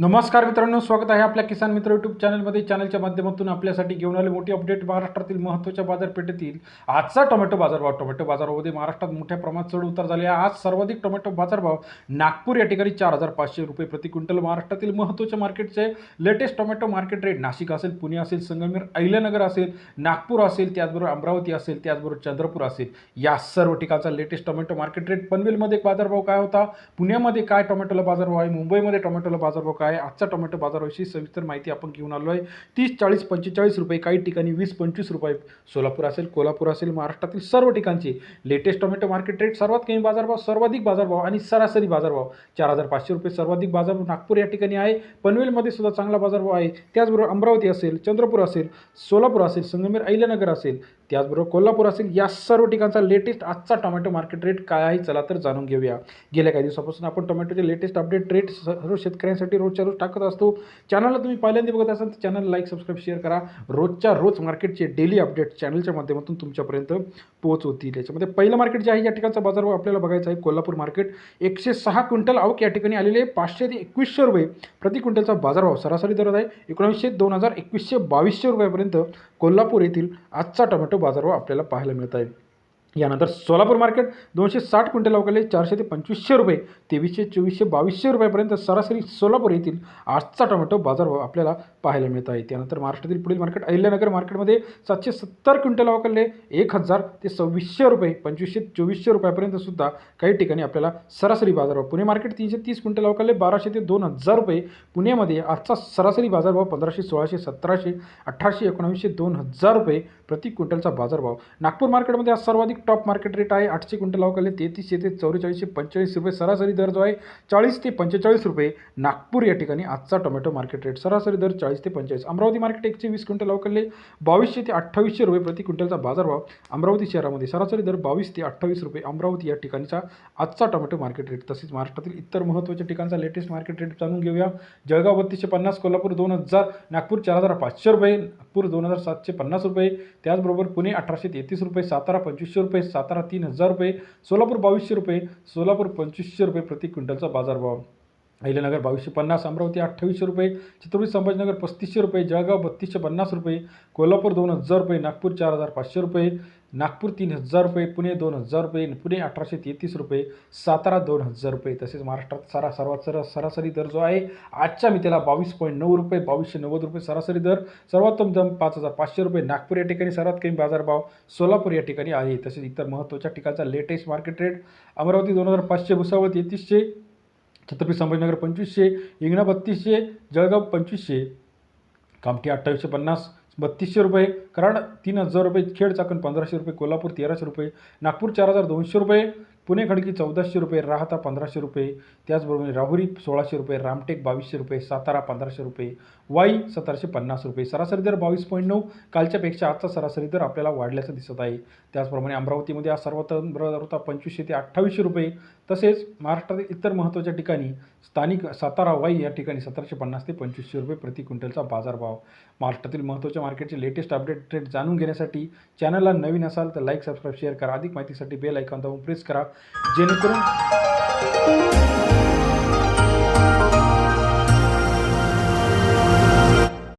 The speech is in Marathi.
नमस्कार मित्रांनो स्वागत आहे आपल्या किसान मित्र यूट्यूब चॅनलमध्ये चॅनलच्या माध्यमातून आपल्यासाठी घेऊन आले मोठी अपडेट महाराष्ट्रातील महत्त्वाच्या बाजारपेठेतील आजचा टोमॅटो बाजारभाव. टोमॅटो बाजारामध्ये महाराष्ट्रात मोठ्या प्रमाणात चढ उतार झाले आहे. आज सर्वाधिक टोमॅटो बाजारभाव नागपूर या ठिकाणी चार हजार पाचशे रुपये प्रति क्विंटल. महाराष्ट्रातील महत्त्वाच्या मार्केटचे latest tomato market rate Nashik असेल पुणे असेल संगमेर अहिल्यानगर असेल नागपूर असेल त्याचबरोबर अमरावती असेल त्याचबरोबर चंद्रपूर असेल. या सर्व ठिकाणचा लेटेस्ट टोमॅटो मार्केट रेट पनवेलमध्ये बाजारभाव काय होता? पुण्यामध्ये काय टोमॅटोला बाजारभाव आहे? मुंबईमध्ये टोमॅटोला बाजारभाव काय आहे. आजचा टोमॅटो बाजाराविषयी सविस्तर माहिती आपण घेऊन आलो आहे तीस चाळीस पंचेचाळीस रुपये काही ठिकाणी वीस पंचवीस रुपये. सोलापूर असेल कोल्हापूर असेल महाराष्ट्रातील सर्व ठिकाणचे. लेटेस्ट टोमॅटो मार्केट रेट सर्वात कमी बाजारभाव सर्वाधिक बाजारभाव आणि सरासरी बाजारभाव. चार हजार पाचशे रुपये सर्वाधिक बाजारभाव नागपूर या ठिकाणी आहे. पनवेलमध्ये सुद्धा चांगला बाजारभाव आहे. त्याचबरोबर अमरावती असेल चंद्रपूर असेल सोलापूर असेल संगमेर अहिल्यानगर असेल. त्याचबरोबर कोल्हापूर असेल या सर्व ठिकाणचा लेटेस्ट आजचा टोमॅटो मार्केट रेट काय आहे चला तर जाणून घेऊया. गेल्या काही दिवसापासून आपण टोमॅटोचे लेटेस्ट अपडेट रेट सर्व शेतकऱ्यांसाठी रोजच्या रोज टाकत असतो. चॅनलला तुम्ही पहिल्यांदा बघत असाल तर चॅनल लाईक सबस्क्राईब शेअर करा. रोजच्या रोज मार्केटचे डेली अपडेट चॅनलच्या माध्यमातून तुमच्यापर्यंत पोहोचवतील. याच्यामध्ये पहिलं मार्केट जे आहे या ठिकाणचा बाजारभाव आपल्याला बघायचा आहे. कोल्हापूर मार्केट एकशे सहा क्विंटल आवक या ठिकाणी आलेले पाचशे ते एकवीसशे रुपये प्रति क्विंटलचा बाजारभाव सरासरी दर आहे. एकोणीसशे दोन हजार एकवीसशे बावीसशे रुपयापर्यंत कोल्हापूर येथील आजचा टोमॅटो बाजारभाव आपल्याला पाहायला मिळत आहे. यानंतर सोलापूर मार्केट दोनशे साठ क्विंटल अवकाले चारशे ते पंचवीसशे रुपये तेवीसशे चोवीसशे बावीसशे रुपयापर्यंत सरासरी सोलापूर येथील आजचा टोमॅटो बाजारभाव आपल्याला पाहायला मिळत आहे. त्यानंतर महाराष्ट्रातील पुढील मार्केट अहिल्यानगर मार्केटमध्ये सातशे सत्तर क्विंटल अवघडले एक हजार ते सव्वीसशे रुपये पंचवीसशे चोवीसशे रुपयापर्यंत सुद्धा काही ठिकाणी आपल्याला सरासरी बाजारभाव पुणे मार्केट तीनशे तीस क्विंटल अवघडले बाराशे ते दोन हजार रुपये. पुण्यामध्ये आजचा सरासरी बाजारभाव पंधराशे सोळाशे सतराशे अठराशे एकोणावीसशे दोन हजार रुपये प्रति क्विंटलचा बाजारभाव नागपूर मार्केटमध्ये आज सर्वाधिक टॉप मार्केट रेट आहे. आठशे क्विंटल अवकाले तेहतीसशे ते चौवेचाळीसशे पंचेचाळीस रुपये सरासरी दर जो आहे चाळीस ते पंचेचाळीस रुपये. नागपूर या ठिकाणी आजचा टोमॅटो मार्केट रेट सरासरी दर चाळीस ते पंचेचाळीस. अमरावती मार्केट एकशे वीस क्विंटल अवकाले बावीसशे ते अठ्ठावीसशे रुपये प्रति क्विंटलचा बाजारभाव अमरावती शहरामध्ये सरासरी दर बावीस ते अठ्ठावीस रुपये. अमरावती या ठिकाणचा आजचा टोमॅटो मार्केट रेट. तसेच महाराष्ट्रातील इतर महत्त्वाच्या ठिकाणचा लेटेस्ट मार्केट रेट जाणून घेऊया. जळगाव बत्तीसशे पन्नास कोल्हापूर दोन हजार नागपूर चार हजार पाचशे रुपये नागपूर दोन हजार सातशे पन्नास रुपये. त्याचबरोबर पुणे अठराशे तेहतीस रुपये सातारा पंचवीसशे रुपये. रुपये सातारा तीन हजार रुपये सोलापूर बावीसशे रुपये सोलापूर पंचवीसशे रुपये प्रति क्विंटलचा बाजारभाव. अहिल्यानगर बावीसशे पन्नास अमरावती अठ्ठावीसशे रुपये छत्रपती संभाजीनगर पस्तीसशे रुपये जळगाव बत्तीसशे पन्नास रुपये कोल्हापूर दोन हजार रुपये नागपूर चार हजार पाचशे रुपये नागपूर तीन हजार रुपये पुणे दोन हजार रुपये पुणे अठराशे तेहतीस रुपये सातारा दोन हजार रुपये. तसेच महाराष्ट्रात सारा सर्वात सर सरासरी दर जो आहे आजच्या मितीला बावीस पॉईंट नऊ रुपये बावीसशे नव्वद रुपये सरासरी दर. सर्वोत्तम दम पाच हजार पाचशे रुपये नागपूर या ठिकाणी सर्वात कमी बाजारभाव सोलापूर या ठिकाणी आहे. तसेच इतर महत्त्वाच्या ठिकाणचा लेटेस्ट मार्केट रेट अमरावती दोन हजार पाचशे भुसावळ तेहतीसशे छत्रपती संभाजीनगर पंचवीसशे इंगणा बत्तीसशे जळगाव पंचवीसशे. कामठी अठ्ठावीसशे पन्नास बत्तीसशे रुपये. कराड तीन हजार रुपये खेड चाकण पंधराशे रुपये कोल्हापूर तेराशे रुपये. नागपूर चार हजार दोनशे रुपये. पुणे खडकी चौदाशे रुपये राहता पंधराशे रुपये त्याचबरोबर राहुरी सोळाशे रुपये रामटेक बावीसशे रुपये सातारा पंधराशे रुपये वाई सतराशे पन्नास रुपये. सरासरी दर बावीस पॉईंट नऊ कालच्यापेक्षा आजचा सरासरी दर आपल्याला वाढल्याचं दिसत आहे. त्याचप्रमाणे अमरावतीमध्ये आज सर्वत्र होता पंचवीसशे ते अठ्ठावीसशे रुपये. तसेच महाराष्ट्रातील इतर महत्त्वाच्या ठिकाणी स्थानिक सातारा वाई या ठिकाणी सतराशे पन्नास ते पंचवीसशे रुपये प्रति क्विंटलचा बाजारभाव. महाराष्ट्रातील महत्त्वाच्या मार्केटचे लेटेस्ट अपडेट रेट जाणून घेण्यासाठी चॅनलला नवीन असाल तर लाईक सबस्क्राईब शेअर करा. अधिक माहितीसाठी बेल ऐकॉन दाबून प्रेस करा. जेणेकरून